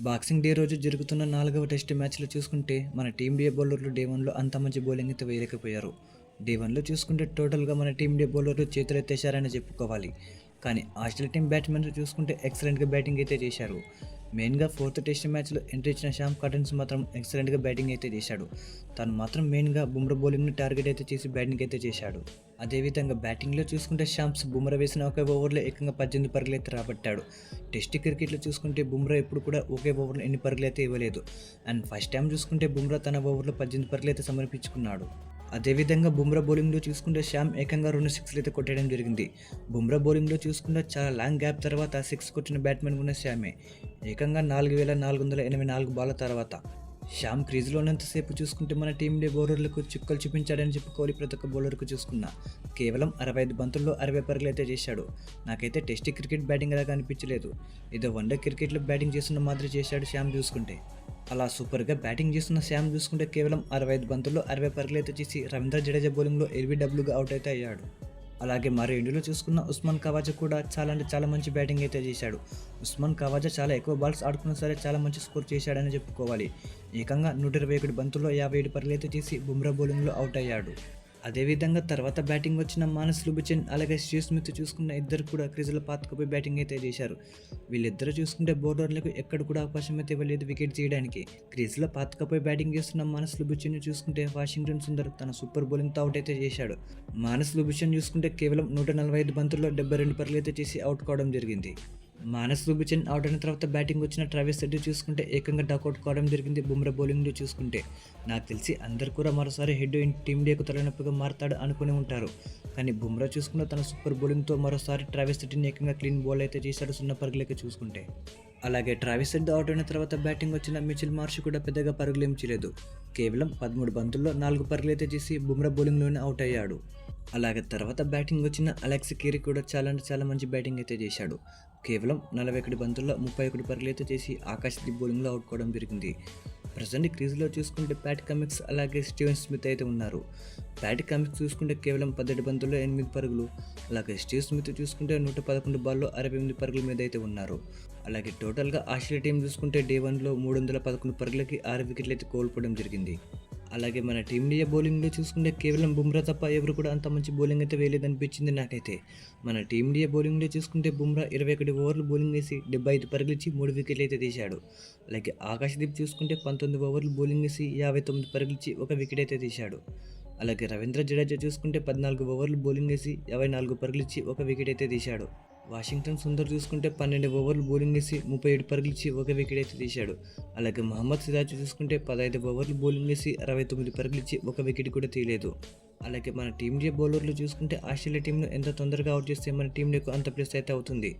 Boxing day రోజు జరుగుతున్న నాలుగవ టెస్ట్ మ్యాచ్లో చూసుకుంటే మన టీమిండియా బౌలర్లు డే వన్లో అంత మంచి బౌలింగ్ అయితే వేయలేకపోయారు. డే వన్లో చూసుకుంటే టోటల్గా మన టీమిండియా బౌలర్లు చేతులెత్తేశారని చెప్పుకోవాలి. కానీ ఆస్ట్రేలియా టీం బ్యాట్స్మెన్స్ చూసుకుంటే ఎక్సలెంట్గా బ్యాటింగ్ అయితే చేశారు. మెయిన్గా ఫోర్త్ టెస్ట్ మ్యాచ్లో ఎంట్రీ ఇచ్చిన శ్యామ్ కటన్స్ మాత్రం ఎక్సలెంట్గా బ్యాటింగ్ అయితే చేశాడు. తను మాత్రం మెయిన్గా బుమ్రా బౌలింగ్ని టార్గెట్ అయితే చేసి బ్యాటింగ్ అయితే చేశాడు. అదేవిధంగా బ్యాటింగ్లో చూసుకుంటే షామ్స్ బుమ్రా వేసిన ఒకే ఓవర్లో ఏకంగా పద్దెనిమిది పరుగులు అయితే రాబట్టాడు. టెస్ట్ క్రికెట్లో చూసుకుంటే బుమ్రా ఎప్పుడు కూడా ఒకే ఓవర్లో ఎన్ని పరుగులు అయితే ఇవ్వలేదు. అండ్ ఫస్ట్ టైం చూసుకుంటే బుమ్రా తన ఓవర్లో పద్దెనిమిది పరుగులు అయితే సమర్పించుకున్నాడు. అదేవిధంగా బుమ్రా బౌలింగ్లో చూసుకుంటే శ్యామ్ ఏకంగా రెండు సిక్స్లు అయితే కొట్టడం జరిగింది. బుమ్రా బౌలింగ్లో చూసుకుంటే చాలా లాంగ్ గ్యాప్ తర్వాత సిక్స్ కొట్టిన బ్యాట్స్మెన్ ఉన్న శ్యామే. ఏకంగా నాలుగు వేల నాలుగు వందల ఎనభై నాలుగు బాల తర్వాత. శ్యామ్ క్రీజ్లో ఉన్నంతసేపు చూసుకుంటే మన టీంలో బౌలర్లకు చుక్కలు చూపించాడని చెప్పుకోవాలి ప్రతి ఒక్క బౌలర్కు చూసుకున్నా. కేవలం అరవై ఐదు బంతుల్లో అరవై పరుగులు అయితే చేశాడు. నాకైతే టెస్ట్ క్రికెట్ బ్యాటింగ్ లాగా అనిపించలేదు. ఏదో వన్డే క్రికెట్లో బ్యాటింగ్ చేస్తున్న మాదిరి చేశాడు శ్యామ్ చూసుకుంటే. అలా సూపర్గా బ్యాటింగ్ చేస్తున్న శ్యామ్ చూసుకుంటే కేవలం అరవై ఐదు బంతుల్లో అరవై పరుగులు అయితే చేసి రవీంద్ర జడేజా బౌలింగ్లో ఎల్బీడబ్ల్యూగా అవుట్ అయితే అయ్యాడు. అలాగే మరో ఇండియాలో చూసుకున్న ఉస్మాన్ కవాజా కూడా చాలా అంటే చాలా మంచి బ్యాటింగ్ అయితే చేశాడు. ఉస్మాన్ కవాజా చాలా ఎక్కువ బాల్స్ ఆడుకున్నా సరే చాలా మంచి స్కోర్ చేశాడని చెప్పుకోవాలి. ఏకంగా నూట ఇరవై ఒకటి బంతుల్లో యాభై ఏడు పరుగులు అయితే చేసి బుమ్రా బౌలింగ్లో అవుట్ అయ్యాడు. అదేవిధంగా తర్వాత బ్యాటింగ్ వచ్చిన మానస్ లుబుచెన్ అలాగే స్టీవ్ స్మిత్ చూసుకున్న ఇద్దరు కూడా క్రీజుల పాతకపోయి బ్యాటింగ్ అయితే చేశారు. వీళ్ళిద్దరు చూసుకుంటే బౌలర్లకు ఎక్కడ కూడా అవకాశం అయితే ఇవ్వలేదు వికెట్ తీయడానికి. క్రీజుల పాతకపోయి బ్యాటింగ్ చేస్తున్న మానస్ లుబుచెన్ చూసుకుంటే వాషింగ్టన్ సుందర్ తన సూపర్ బౌలింగ్తో అవుట్ అయితే చేశాడు. మానస్ లుబుచెన్ చూసుకుంటే కేవలం నూట నలభై ఐదు బంతుల్లో డెబ్బై రెండు పరుగులు అయితే చేసి అవుట్ కావడం జరిగింది. మానస్ లుబిచెన్ అవుట్ అయిన తర్వాత బ్యాటింగ్ వచ్చిన ట్రావెస్ సెడ్డి చూసుకుంటే ఏకంగా డకౌట్ కావడం జరిగింది. బుమ్రా బౌలింగ్లో చూసుకుంటే. నాకు తెలిసి అందరు కూడా మరోసారి హెడ్ టీమిండియాకు తలనొప్పిగా మారతాడు అనుకుని ఉంటారు. కానీ బుమ్రా చూసుకున్న తన సూపర్ బౌలింగ్తో మరోసారి ట్రావెస్ సెడ్డిని ఏకంగా క్లీన్ బౌల్ అయితే చేశాడు సున్న పరుగులకి చూసుకుంటే. అలాగే ట్రావెస్ సెడ్ అవుట్ అయిన తర్వాత బ్యాటింగ్ వచ్చిన మిచిల్ మార్ష్ కూడా పెద్దగా పరుగులేం చేయలేదు. కేవలం పదమూడు బంతుల్లో నాలుగు పరుగులు అయితే చేసి బుమ్రా బౌలింగ్లోనే అవుట్ అయ్యాడు. అలాగే తర్వాత బ్యాటింగ్ వచ్చిన అలెక్స్ కేరీ కూడా చాలా అంటే చాలా మంచి బ్యాటింగ్ అయితే చేశాడు. కేవలం నలభై ఒకటి బంతుల్లో ముప్పై ఒకటి పరుగులు అయితే చేసి ఆకాశ్ దీప్ బౌలింగ్లో అవుట్ కావడం జరిగింది. ప్రజెంట్ క్రీజ్లో చూసుకుంటే ప్యాట్ కమిక్స్ అలాగే స్టీవెన్ స్మిత్ అయితే ఉన్నారు. ప్యాట్ కమిక్స్ చూసుకుంటే కేవలం పద్దెటి బంతుల్లో ఎనిమిది పరుగులు అలాగే స్టీవ్ స్మిత్ చూసుకుంటే నూట పదకొండు బాల్లో అరవై ఎనిమిది పరుగుల మీద అయితే ఉన్నారు. అలాగే టోటల్గా ఆస్ట్రేలియా టీం చూసుకుంటే డే వన్లో మూడు వందల పదకొండు పరుగులకి ఆరు వికెట్లు అయితే కోల్పోవడం జరిగింది. అలాగే మన టీమిండియా బౌలింగ్లో చూసుకుంటే కేవలం బుమ్రా తప్ప ఎవరు కూడా అంత మంచి బౌలింగ్ అయితే వేయలేదనిపించింది నాకైతే. మన టీమిండియా బౌలింగ్లో చూసుకుంటే బుమ్రా ఇరవై ఒకటి ఓవర్లు బౌలింగ్ వేసి డెబ్బై ఐదు పరుగులిచ్చి మూడు వికెట్లు అయితే తీశాడు. అలాగే ఆకాశదీప్ చూసుకుంటే పంతొమ్మిది ఓవర్లు బౌలింగ్ వేసి యాభై తొమ్మిది పరుగులిచ్చి ఒక వికెట్ అయితే తీశాడు. అలాగే రవీంద్ర జడేజా చూసుకుంటే పద్నాలుగు ఓవర్లు బౌలింగ్ వేసి యాభై నాలుగు పరుగులిచ్చి ఒక వికెట్ అయితే తీశాడు. వాషింగ్టన్ సుందర్ చూసుకుంటే పన్నెండు ఓవర్లు బౌలింగ్ వేసి ముప్పై ఏడు పరుగులు ఇచ్చి ఒక వికెట్ అయితే తీశాడు. అలాగే మహమ్మద్ సిరాజ్ చూసుకుంటే పదహైదు ఓవర్లు బౌలింగ్ వేసి అరవై తొమ్మిది పరుగులు ఇచ్చి ఒక వికెట్ కూడా తీయలేదు. అలాగే మన టీమిండియా బౌలర్లు చూసుకుంటే ఆస్ట్రేలియా టీంను ఎంత తొందరగా అవుట్ చేస్తే మన టీంలకు అంత ప్లస్ అయితే అవుతుంది.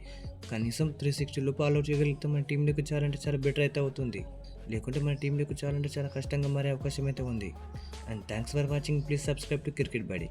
కనీసం త్రీ సిక్స్టీ లోపు ఆల్ అవుట్ చేయగలిగితే మన టీంలకు చాలా అంటే చాలా బెటర్ అయితే అవుతుంది. లేకుంటే మన టీంలకు చాలా అంటే చాలా కష్టంగా మారే అవకాశం అయితే ఉంది. And thanks for watching. Please subscribe to cricket buddy.